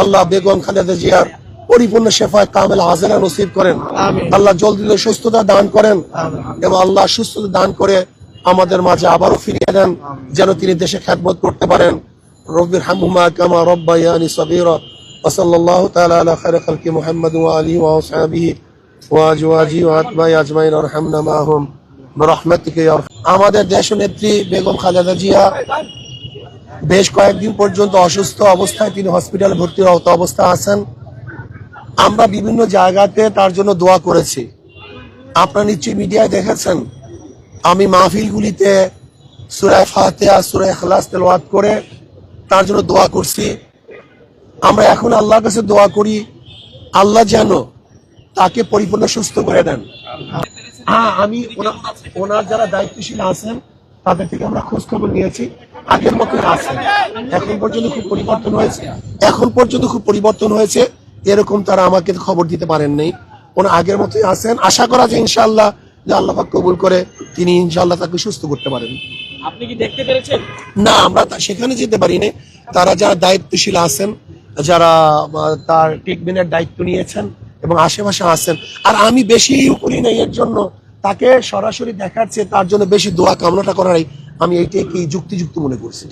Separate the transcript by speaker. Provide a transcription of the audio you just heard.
Speaker 1: আল্লাহ বেগম খালেদা জিয়ার পরিপূর্ণ শেফায় কামেল হাজেরা নসিব করেন। আল্লাহ জলদি সুস্থতা দান করেন এবং আল্লাহ সুস্থতা দান করে আমাদের মাঝে আবারও ফিরিয়ে দেন যেন তিনি দেশে খ্যাতবোধ করতে পারেন। রবির হামুমা কামা রব্বাইয়ানি সবির ওসল্লাহ তালা আলা খায়র খালকি মোহাম্মদ আলী ওয়াসাবিহি ওয়াজওয়াজি ওয়াতবাই আজমাইন আরহামনা মাহম। রহমতকে আমাদের দেশ নেত্রী বেগম খালেদা জিয়া বেশ কয়েকদিন পর্যন্ত অসুস্থ অবস্থায় তিনি হসপিটালে ভর্তি হত অবস্থা আছেন। আমরা বিভিন্ন জায়গাতে তার জন্য দোয়া করেছি। আপনারা নিশ্চয়ই মিডিয়ায় দেখেছেন, আমি মাহফিলগুলিতে সুরায় ফাতেহা সুরায় খালাস তেলাওয়াত করে তার জন্য দোয়া করছি। আমরা এখন আল্লাহর কাছে দোয়া করি, আল্লাহ যেন তাকে পরিপূর্ণ সুস্থ করে দেন। হ্যাঁ আমি ওনা- ওনার যারা দায়িত্বশীল আছেন, তাদের থেকে আমরা খোঁজখবর নিয়েছি। আগের মতোই আছে। এখন পর্যন্ত খুব পরিবর্তন হয়েছে। এখন পর্যন্ত খুব পরিবর্তন হয়েছে। এরকম তারা আমাকে খবর দিতে পারেন নাই। ওনা আগের মতোই আছেন। আশা করা যায় ইনশাআল্লাহ যে আল্লাহ পাক কবুল করে তিনি ইনশাআল্লাহ তাকে সুস্থ করতে পারেন।
Speaker 2: আপনি কি দেখতে পেরেছেন?
Speaker 1: না আমরা তা- সেখানে যেতে পারি না তারা যারা দায়িত্বশীল আছেন যারা তার ট্রিটমেন্টের দায়িত্ব নিয়েছেন এবং আশেপাশে আছেন আর আমি বেশি করি না এর জন্য। তাকে সরাসরি দেখাচ্ছে তার জন্য বেশি দোয়া কামনাটা করাই আমি এইটাকে যুক্তিযুক্ত মনে করছি।